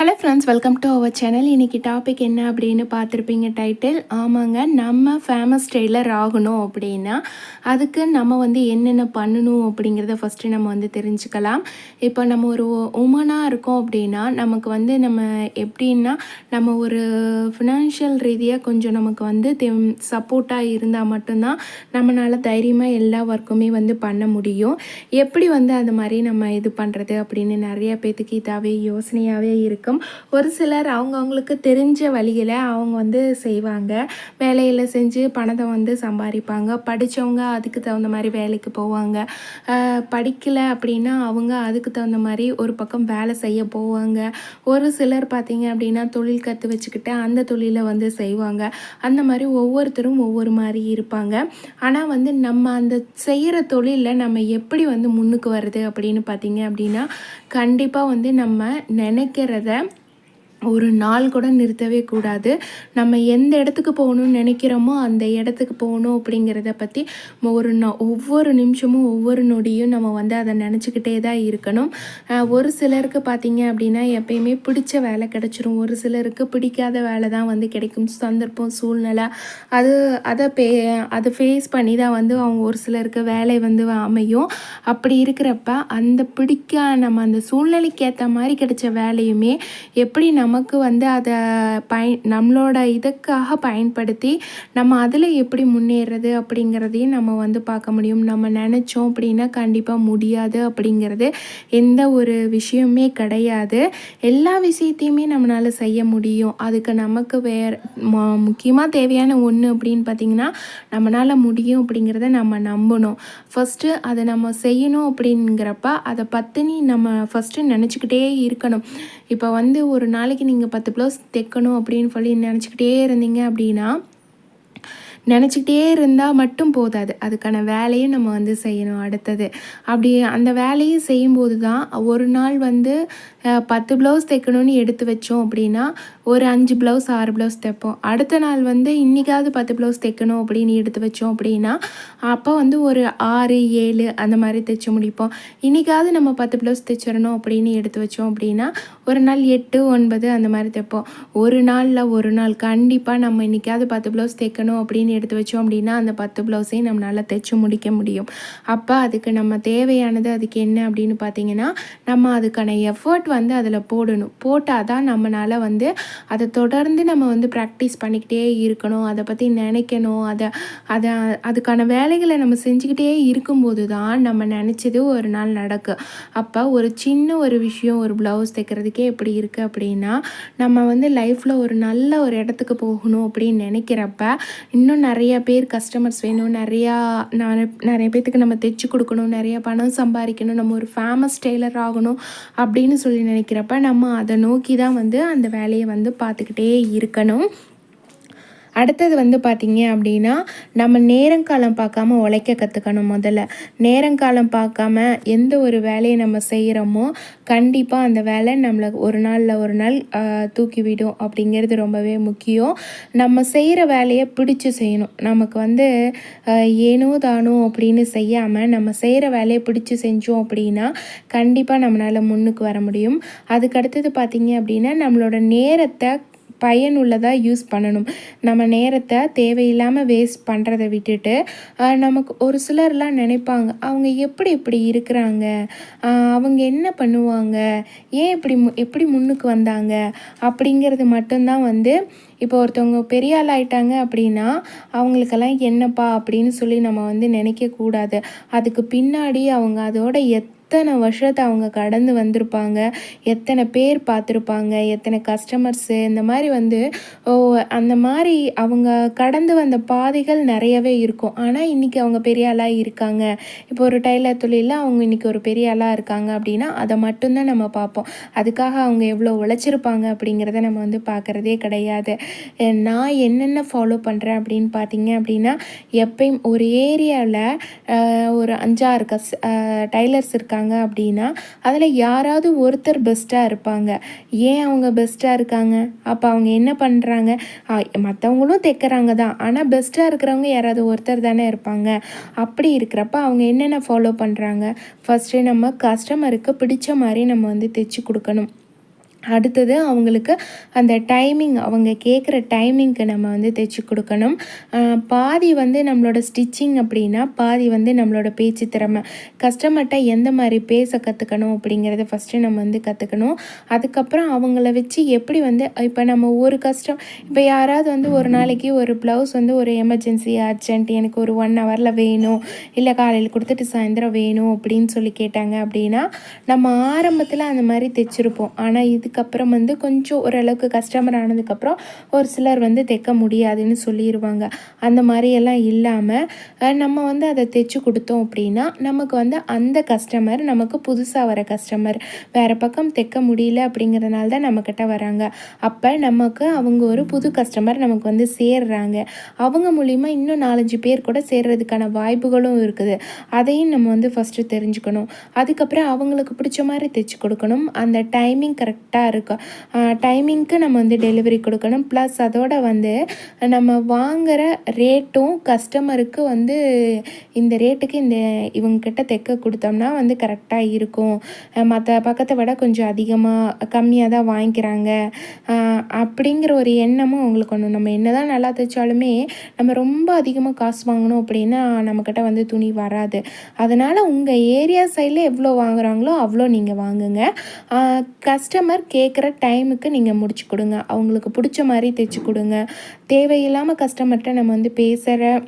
Hello friends welcome to our channel இன்றைக்கி topic என்ன அப்படின்னு பார்த்துருப்பீங்க டைட்டில் ஆமாங்க நம்ம ஃபேமஸ் டெய்லர் ஆகணும் அப்படின்னா அதுக்கு நம்ம வந்து என்னென்ன பண்ணணும் அப்படிங்கிறத ஃபஸ்ட்டு நம்ம வந்து தெரிஞ்சுக்கலாம். இப்போ நம்ம ஒரு உமனாக இருக்கோம் அப்படின்னா நமக்கு வந்து நம்ம எப்படின்னா நம்ம ஒரு ஃபினான்ஷியல் ரீதியாக கொஞ்சம் நமக்கு வந்து சப்போர்ட்டாக இருந்தால் மட்டும்தான் நம்மளால் தைரியமாக எல்லா ஒர்க்குமே வந்து பண்ண முடியும். எப்படி வந்து அந்த மாதிரி நம்ம இது பண்ணுறது அப்படின்னு நிறைய பேத்துக்கு இதாகவே யோசனையாகவே இருக்கும் ஒரு சிலர் அவங்கவுங்களுக்கு தெரிஞ்ச வழியில் அவங்க வந்து செய்வாங்க. வேலையில் செஞ்சு பணத்தை வந்து சம்பாதிப்பாங்க. படித்தவங்க அதுக்கு தகுந்த மாதிரி வேலைக்கு போவாங்க. படிக்கலை அப்படின்னா அவங்க அதுக்கு தகுந்த மாதிரி ஒரு பக்கம் வேலை செய்ய போவாங்க. ஒரு சிலர் பார்த்திங்க அப்படின்னா தொழில் கற்று வச்சுக்கிட்டு அந்த தொழிலை வந்து செய்வாங்க. அந்த மாதிரி ஒவ்வொருத்தரும் ஒவ்வொரு மாதிரி இருப்பாங்க. ஆனால் வந்து நம்ம அந்த செய்கிற தொழிலில் நம்ம எப்படி வந்து முன்னுக்கு வருது அப்படின்னு பார்த்தீங்க அப்படின்னா கண்டிப்பாக வந்து நம்ம நினைக்கிறத ஒரு நாள் கூட நிறுத்தவே கூடாது. நம்ம எந்த இடத்துக்கு போகணும்னு நினைக்கிறோமோ அந்த இடத்துக்கு போகணும் அப்படிங்கிறத பற்றி ஒரு ந ஒவ்வொரு நிமிஷமும் ஒவ்வொரு நொடியும் நம்ம வந்து அதை நினச்சிக்கிட்டே தான் இருக்கணும். ஒரு சிலருக்கு பார்த்திங்க அப்படின்னா எப்பயுமே பிடிச்ச வேலை கிடச்சிரும். ஒரு சிலருக்கு பிடிக்காத வேலை தான் வந்து கிடைக்கும். சந்தர்ப்பம் சூழ்நிலை அது அதை பே அதை ஃபேஸ் பண்ணி தான் வந்து அவங்க ஒரு சிலருக்கு வேலை வந்து அமையும். அப்படி இருக்கிறப்ப அந்த பிடிக்க நம்ம அந்த சூழ்நிலைக்கு ஏற்ற மாதிரி கிடைச்ச வேலையுமே எப்படி நம்ம நமக்கு வந்து அதை பயன் நம்மளோட இதுக்காக பயன்படுத்தி நம்ம அதில் எப்படி முன்னேறது அப்படிங்கிறதையும் நம்ம வந்து பார்க்க முடியும். நம்ம நினச்சோம் அப்படின்னா கண்டிப்பாக முடியாது அப்படிங்கிறது எந்த ஒரு விஷயமே கிடையாது. எல்லா விஷயத்தையுமே நம்மளால் செய்ய முடியும். அதுக்கு நமக்கு வேறு முக்கியமாக தேவையான ஒன்று அப்படின்னு பார்த்திங்கன்னா நம்மளால் முடியும் அப்படிங்கிறத நம்ம நம்பணும். ஃபஸ்ட்டு அதை நம்ம செய்யணும் அப்படிங்கிறப்ப அதை பற்றினி நம்ம ஃபஸ்ட்டு நினச்சிக்கிட்டே இருக்கணும். இப்போ வந்து ஒரு நாளைக்கு நாளைக்கு நீங்கள் பத்து ப்ளவுஸ் தைக்கணும் அப்படின்னு சொல்லி நினச்சிக்கிட்டே இருந்தீங்க அப்படின்னா நினச்சிக்கிட்டே இருந்தால் மட்டும் போதாது. அதுக்கான வேலையும் நம்ம வந்து செய்யணும் அடுத்தது. அப்படி அந்த வேலையும் செய்யும்போது தான் ஒரு நாள் வந்து பத்து ப்ளவுஸ் தைக்கணும்னு எடுத்து வச்சோம் அப்படின்னா ஒரு அஞ்சு ப்ளவுஸ் ஆறு ப்ளவுஸ் தைப்போம். அடுத்த நாள் வந்து இன்றைக்காவது பத்து ப்ளவுஸ் தைக்கணும் அப்படின்னு எடுத்து வச்சோம் அப்படின்னா அப்போ வந்து ஒரு ஆறு ஏழு அந்த மாதிரி தைச்சு முடிப்போம். இன்றைக்காவது நம்ம பத்து ப்ளவுஸ் தைச்சிடணும் அப்படின்னு எடுத்து வச்சோம் அப்படின்னா ஒரு நாள் எட்டு ஒன்பது அந்த மாதிரி தைப்போம். ஒரு நாளில் ஒரு நாள் கண்டிப்பாக நம்ம இன்றைக்காவது பத்து ப்ளவுஸ் தைக்கணும் அப்படின்னு எடுத்து வச்சோம் அப்படின்னா அந்த பத்து ப்ளவுஸையும் நம்மளால் தைச்சு முடிக்க முடியும். அப்போ அதுக்கு நம்ம தேவையானது அதுக்கு என்ன அப்படின்னு பார்த்தீங்கன்னா நம்ம அதுக்கான எஃபர்ட் வந்து அதில் போடணும். போட்டால் தான் நம்மளால் வந்து அதை தொடர்ந்து நம்ம வந்து ப்ராக்டிஸ் பண்ணிக்கிட்டே இருக்கணும். அதை பற்றி நினைக்கணும். அதை அதை அதுக்கான வேலைகளை நம்ம செஞ்சுக்கிட்டே இருக்கும்போது தான் நம்ம நினச்சது ஒரு நாள் நடக்கும் அப்போ ஒரு சின்ன ஒரு விஷயம் ஒரு ப்ளவுஸ் தைக்கிறதுக்கே எப்படி இருக்குது அப்படின்னா நம்ம வந்து லைஃப்பில் ஒரு நல்ல ஒரு இடத்துக்கு போகணும் அப்படின்னு நினைக்கிறப்ப இன்னும் நிறைய பேர் கஸ்டமர்ஸ் வேணும். நிறையா நிறைய பேர்த்துக்கு நம்ம தைச்சி கொடுக்கணும். நிறைய பணம் சம்பாதிக்கணும். நம்ம ஒரு ஃபேமஸ் டெய்லர் ஆகணும் அப்படின்னு சொல்லி நினைக்கிறப்ப நம்ம அதை நோக்கி தான் வந்து அந்த வேலையை வந்து பார்த்துக்கிட்டே இருக்கணும். அடுத்தது வந்து பார்த்திங்க அப்படின்னா நம்ம நேரங்காலம் பார்க்காம உழைக்க கற்றுக்கணும் முதல்ல. நேரங்காலம் பார்க்காம எந்த ஒரு வேலையை நம்ம செய்கிறோமோ கண்டிப்பாக அந்த வேலை நம்மளை ஒரு நாளில் ஒரு நாள் தூக்கிவிடும் அப்படிங்கிறது ரொம்பவே முக்கியம். நம்ம செய்கிற வேலையை பிடிச்சி செய்யணும். நமக்கு வந்து ஏனோ தானோ அப்படின்னு செய்யாமல் நம்ம செய்கிற வேலையை பிடிச்சி செஞ்சோம் அப்படின்னா கண்டிப்பாக நம்மளால் முன்னுக்கு வர முடியும். அதுக்கடுத்தது பார்த்திங்க அப்படின்னா நம்மளோட நேரத்தை பயனுள்ளதாக யூஸ் பண்ணணும். நம்ம நேரத்தை தேவையில்லாமல் வேஸ்ட் பண்ணுறதை விட்டுட்டு நமக்கு ஒரு சிலர்லாம் நினைப்பாங்க அவங்க எப்படி இப்படி இருக்கிறாங்க? அவங்க என்ன பண்ணுவாங்க? ஏன் இப்படி எப்படி முன்னுக்கு வந்தாங்க? அப்படிங்கிறது மட்டும்தான் வந்து இப்போ ஒருத்தவங்க பெரிய ஆள் ஆயிட்டாங்க அப்படின்னா அவங்களுக்கெல்லாம் என்னப்பா அப்படின்னு சொல்லி நம்ம வந்து நினைக்கக்கூடாது. அதுக்கு பின்னாடி அவங்க அதோட எத் எத்தனை வருஷத்தை அவங்க கடந்து வந்திருப்பாங்க எத்தனை பேர் பார்த்துருப்பாங்க எத்தனை கஸ்டமர்ஸு இந்த மாதிரி வந்து ஓ அந்த மாதிரி அவங்க கடந்து வந்த பாதைகள் நிறையவே இருக்கும். ஆனால் இன்றைக்கி அவங்க பெரிய ஆளாக இருக்காங்க. இப்போ ஒரு டைலர் தொழிலில் அவங்க இன்றைக்கி ஒரு பெரிய ஆளாக இருக்காங்க அப்படின்னா அதை மட்டும்தான் நம்ம பார்ப்போம். அதுக்காக அவங்க எவ்வளோ உழைச்சிருப்பாங்க அப்படிங்கிறத நம்ம வந்து பார்க்குறதே கிடையாது. நான் என்னென்ன ஃபாலோ பண்ணுறேன் அப்படின்னு பார்த்தீங்க அப்படின்னா எப்பயும் ஒரு ஏரியாவில் ஒரு அஞ்சாறு கஸ் டைலர்ஸ் இருக்காங்க. இருக்காங்க அப்படின்னா அதில் யாராவது ஒருத்தர் பெஸ்ட்டாக இருப்பாங்க. ஏன் அவங்க பெஸ்ட்டாக இருக்காங்க? அப்போ அவங்க என்ன பண்ணுறாங்க மற்றவங்களும் தைக்கிறாங்க தான். ஆனால் பெஸ்ட்டாக இருக்கிறவங்க யாராவது ஒருத்தர் தானே இருப்பாங்க. அப்படி இருக்கிறப்ப அவங்க என்னென்ன ஃபாலோ பண்ணுறாங்க ஃபஸ்ட்டு நம்ம கஸ்டமருக்கு பிடிச்ச மாதிரி நம்ம வந்து தைச்சி கொடுக்கணும். அடுத்தது அவங்களுக்கு அந்த டைமிங் அவங்க கேட்குற டைமிங்க்கு நம்ம வந்து தைச்சி கொடுக்கணும். பாதி வந்து நம்மளோட ஸ்டிச்சிங் அப்படின்னா பாதி வந்து நம்மளோட பேச்சு திறமை. கஸ்டமர்கிட்ட எந்த மாதிரி பேச கற்றுக்கணும் அப்படிங்கிறத ஃபஸ்ட்டு நம்ம வந்து கற்றுக்கணும் அதுக்கப்புறம் அவங்கள வச்சு எப்படி வந்து இப்போ நம்ம ஒரு கஷ்டம் இப்போ யாராவது வந்து ஒரு நாளைக்கு ஒரு ப்ளவுஸ் வந்து ஒரு எமர்ஜென்சி அர்ஜென்ட் எனக்கு ஒரு ஒன் ஹவரில் வேணும் இல்லை காலையில் கொடுத்துட்டு சாயந்தரம் வேணும் அப்படின்னு சொல்லி கேட்டாங்க அப்படின்னா நம்ம ஆரம்பத்தில் அந்த மாதிரி தைச்சிருப்போம். ஆனால் இது அதுக்கப்புறம் வந்து கொஞ்சம் ஓரளவுக்கு கஸ்டமர் ஆனதுக்கப்புறம் ஒரு சிலர் வந்து தைக்க முடியாதுன்னு சொல்லிடுவாங்க அந்த மாதிரியெல்லாம் இல்லாமல் நம்ம வந்து அதை தைச்சி கொடுத்தோம் அப்படின்னா நமக்கு வந்து அந்த கஸ்டமர் நமக்கு புதுசாக வர கஸ்டமர் வேறு பக்கம் தைக்க முடியல அப்படிங்கிறதுனால தான் நம்மக்கிட்ட வராங்க. அப்போ நமக்கு அவங்க ஒரு புது கஸ்டமர் நமக்கு வந்து சேர்றாங்க. அவங்க மூலிமா இன்னும் நாலஞ்சு பேர் கூட சேர்றதுக்கான வாய்ப்புகளும் இருக்குது. அதையும் நம்ம வந்து ஃபஸ்ட்டு தெரிஞ்சுக்கணும். அதுக்கப்புறம் அவங்களுக்கு பிடிச்ச மாதிரி தைச்சி கொடுக்கணும். அந்த டைமிங் கரெக்டாக இருக்கும் டைமிங்க்கு நம்ம வந்து டெலிவரி கொடுக்கணும். ப்ளஸ் அதோட வந்து நம்ம வாங்குகிற ரேட்டும் கஸ்டமருக்கு வந்து இந்த ரேட்டுக்கு இந்த இவங்கக்கிட்ட தைக்க கொடுத்தோம்னா வந்து கரெக்டாக இருக்கும். மற்ற பக்கத்தை விட கொஞ்சம் அதிகமாக கம்மியாக தான் வாங்கிக்கிறாங்க. அப்படிங்கிற ஒரு எண்ணமும் அவங்களுக்கு ஒன்று நம்ம என்ன தான் நல்லா தைச்சாலுமே நம்ம ரொம்ப அதிகமாக காசு வாங்கணும் அப்படின்னா நம்மக்கிட்ட வந்து துணி வராது. அதனால் உங்கள் ஏரியா சைடில் எவ்வளோ வாங்குறாங்களோ அவ்வளோ நீங்கள் வாங்குங்க. கஸ்டமர் கேட்குற டைமுக்கு நீங்கள் முடிச்சு கொடுங்க. அவங்களுக்கு பிடிச்ச மாதிரி தைச்சி கொடுங்க. தேவையில்லாமல் கஸ்டமர்கிட்ட நம்ம வந்து பேசுகிற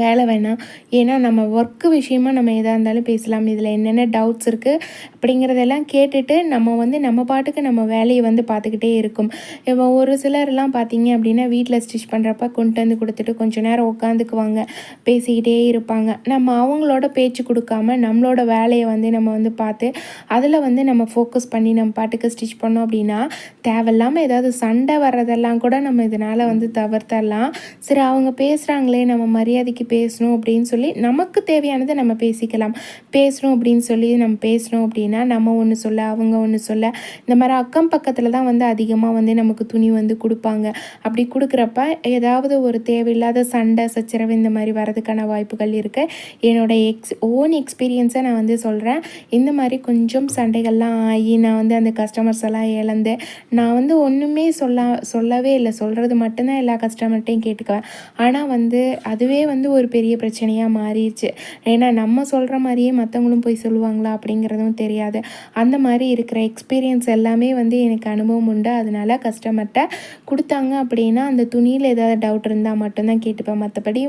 வேலை வேணாம். ஏன்னா நம்ம ஒர்க்கு விஷயமா நம்ம எதாக இருந்தாலும் பேசலாம். இதில் என்னென்ன டவுட்ஸ் இருக்குது அப்படிங்கிறதெல்லாம் கேட்டுட்டு நம்ம வந்து நம்ம பாட்டுக்கு நம்ம வேலையை வந்து பார்த்துக்கிட்டே இருக்கும். இப்போ ஒரு சிலர்லாம் பார்த்தீங்க அப்படின்னா வீட்டில் ஸ்டிச் பண்ணுறப்ப கொண்டு வந்து கொடுத்துட்டு கொஞ்சம் நேரம் உட்காந்துக்குவாங்க. பேசிக்கிட்டே இருப்பாங்க. நம்ம அவங்களோட பேச்சு கொடுக்காம நம்மளோட வேலையை வந்து நம்ம வந்து பார்த்து அதில் வந்து நம்ம ஃபோக்கஸ் பண்ணி நம்ம பாட்டுக்கு ஸ்டிச் பண்ணோம் அப்படின்னா தேவையில்லாமல் ஏதாவது சண்டை வர்றதெல்லாம் கூட நம்ம இதனால் வந்து தவிர்த்தரலாம். சரி அவங்க பேசுகிறாங்களே நம்ம மரியாதைக்கு பேசணும் அப்படின்னு சொல்லி நமக்கு தேவையானதை நம்ம பேசிக்கலாம். பேசணும் அப்படின்னு சொல்லி நம்ம பேசணும் அப்படின்னா நம்ம ஒன்று சொல்ல அவங்க ஒன்று சொல்ல. இந்த மாதிரி அக்கம் பக்கத்தில் தான் வந்து அதிகமாக வந்து நமக்கு துணி வந்து கொடுப்பாங்க. அப்படி கொடுக்குறப்ப ஏதாவது ஒரு தேவையில்லாத சண்டை சச்சரவு இந்த மாதிரி வரதுக்கான வாய்ப்புகள் இருக்குது என்னோட எக்ஸ் ஓன் எக்ஸ்பீரியன்ஸை நான் வந்து சொல்கிறேன் இந்த மாதிரி கொஞ்சம் சண்டைகள்லாம் ஆகி நான் வந்து அந்த கஸ்டமர்ஸ் எல்லாம் இழந்து நான் வந்து ஒன்றுமே சொல்ல சொல்லவே இல்லை. சொல்கிறது மட்டும்தான் எல்லா கஸ்டமர்கிட்டையும் கேட்டுக்குவேன். ஆனால் வந்து அதுவே வந்து ஒரு பெரிய பிரச்சனையாக மாறிடுச்சு. ஏன்னா நம்ம சொல்கிற மாதிரியே மற்றவங்களும் போய் சொல்லுவாங்களா அப்படிங்கிறதும் தெரியாது. அந்த மாதிரி இருக்கிற எக்ஸ்பீரியன்ஸ் எல்லாமே வந்து எனக்கு அனுபவம் உண்டு. அதனால கஸ்டமர்கிட்ட கொடுத்தாங்க அப்படின்னா அந்த துணியில் ஏதாவது டவுட் இருந்தால் மட்டும்தான் கேட்டுப்பேன். மற்றபடி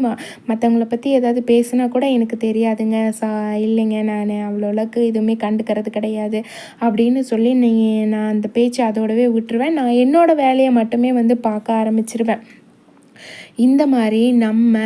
மற்றவங்கள பற்றி ஏதாவது பேசுனா கூட எனக்கு தெரியாதுங்க. சா இல்லைங்க நான் அவ்வளோளவுக்கு எதுவுமே கண்டுக்கிறது கிடையாது அப்படின்னு சொல்லி நீ நான் அந்த பேச்சை அதோடவே விட்டுருவேன். நான் என்னோட வேலையை மட்டுமே வந்து பார்க்க ஆரம்பிச்சிருவேன். இந்த மாதிரி நம்ம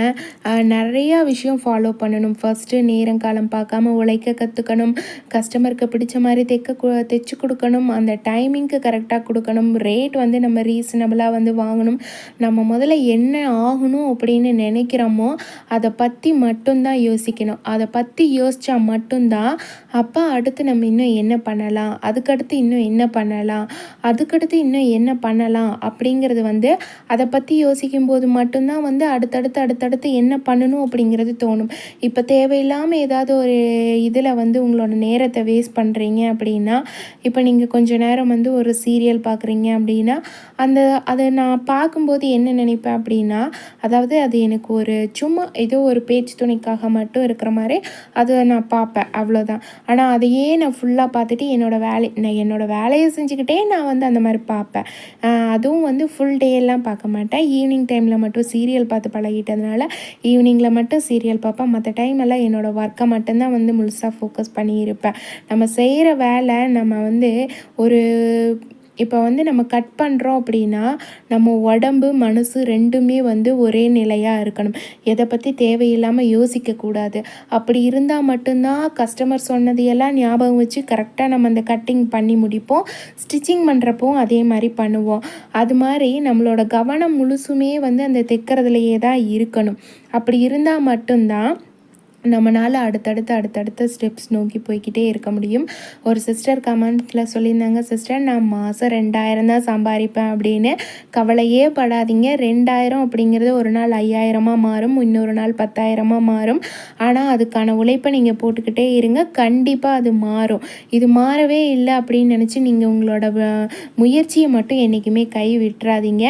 நிறையா விஷயம் ஃபாலோ பண்ணணும். ஃபஸ்ட்டு நேரம் காலம் பார்க்காம உழைக்க கற்றுக்கணும் கஸ்டமருக்கு பிடிச்ச மாதிரி தைக்க தைச்சு கொடுக்கணும். அந்த டைமிங்க்கு கரெக்டாக கொடுக்கணும். ரேட் வந்து நம்ம ரீசனபிளாக வந்து வாங்கணும். நம்ம முதல்ல என்ன ஆகணும் அப்படின்னு நினைக்கிறோமோ அதை பற்றி மட்டும்தான் யோசிக்கணும். அதை பற்றி யோசித்தா மட்டும்தான் அப்போ அடுத்து நம்ம இன்னும் என்ன பண்ணலாம்? அதுக்கடுத்து இன்னும் என்ன பண்ணலாம்? அதுக்கடுத்து இன்னும் என்ன பண்ணலாம்? அப்படிங்கிறது வந்து அதை பற்றி யோசிக்கும் போது மட்டும்தான் வந்து அடுத்தடுத்து அடுத்தடுத்து என்ன பண்ணணும் அப்படிங்கிறது தோணும். இப்போ தேவையில்லாமல் ஏதாவது ஒரு இதில் வந்து உங்களோட நேரத்தை வேஸ்ட் பண்ணுறீங்க அப்படின்னா இப்போ நீங்கள் கொஞ்ச நேரம் வந்து ஒரு சீரியல் பார்க்குறீங்க அப்படின்னா அந்த அதை நான் பார்க்கும்போது என்ன நினைப்பேன் அப்படின்னா அதாவது அது எனக்கு ஒரு சும்மா ஏதோ ஒரு பேச்சு துணைக்காக மட்டும் இருக்கிற மாதிரி அதை நான் பார்ப்பேன் அவ்வளோதான் ஆனால் அதையே நான் ஃபுல்லாக பார்த்துட்டு என்னோடய வேலை நான் என்னோடய வேலையை செஞ்சுக்கிட்டே நான் வந்து அந்த மாதிரி பார்ப்பேன். அதுவும் வந்து ஃபுல் டே எல்லாம் பார்க்க மாட்டேன். ஈவினிங் டைமில் மட்டும் சீரியல் பார்த்து பழகிட்டதுனால ஈவினிங்கில் மட்டும் சீரியல் பார்ப்பேன். மற்ற டைம் எல்லாம் என்னோடய ஒர்க்கை மட்டும்தான் வந்து முழுசாக ஃபோக்கஸ் பண்ணியிருப்பேன். நம்ம செய்கிற வேலை நம்ம வந்து ஒரு இப்போ வந்து நம்ம கட் பண்ணுறோம் அப்படின்னா நம்ம உடம்பு மனசு ரெண்டுமே வந்து ஒரே நிலையாக இருக்கணும். எதை பற்றி தேவையில்லாமல் யோசிக்கக்கூடாது அப்படி இருந்தால் மட்டும்தான் கஸ்டமர் சொன்னதையெல்லாம் ஞாபகம் வச்சு கரெக்டாக நம்ம அந்த கட்டிங் பண்ணி முடிப்போம். ஸ்டிச்சிங் பண்ணுறப்போ அதே மாதிரி பண்ணுவோம். அது மாதிரி நம்மளோட கவனம் முழுசுமே வந்து அந்த தைக்கிறதுலையே தான் இருக்கணும். அப்படி இருந்தால் மட்டும்தான் நம்மளால் அடுத்தடுத்து அடுத்தடுத்த ஸ்டெப்ஸ் நோக்கி போய்கிட்டே இருக்க முடியும். ஒரு சிஸ்டர் கமெண்ட்டில் சொல்லியிருந்தாங்க சிஸ்டர் நான் மாதம் ரெண்டாயிரம் தான் சம்பாதிப்பேன் அப்படின்னு. கவலையே படாதீங்க. ரெண்டாயிரம் அப்படிங்கிறது ஒரு நாள் ஐயாயிரமாக மாறும் இன்னொரு நாள் பத்தாயிரமாக மாறும். ஆனால் அதுக்கான உழைப்பை நீங்கள் போட்டுக்கிட்டே இருங்க. கண்டிப்பாக அது மாறும். இது மாறவே இல்லை அப்படின்னு நினச்சி நீங்கள் உங்களோட முயற்சியை மட்டும் என்றைக்குமே கை விட்டுறாதீங்க.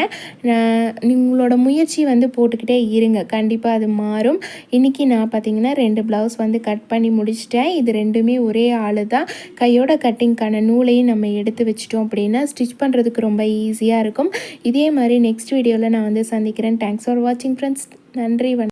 உங்களோட முயற்சி வந்து போட்டுக்கிட்டே இருங்க. கண்டிப்பாக அது மாறும். இன்றைக்கி நான் பார்த்தீங்கன்னா ரெண்டு ப்ளவுஸ் வந்து கட் பண்ணி முடிச்சிட்டேன். இது ரெண்டுமே ஒரே ஆள் தான் கையோட கட்டிங்க்கான நூலையும் நம்ம எடுத்து வச்சிட்டோம் அப்படின்னா ஸ்டிச் பண்ணுறதுக்கு ரொம்ப ஈஸியாக இருக்கும். இதே மாதிரி நெக்ஸ்ட் வீடியோவில் நான் வந்து சந்திக்கிறேன். தேங்க்ஸ் ஃபார் வாட்சிங் ஃப்ரெண்ட்ஸ் நன்றி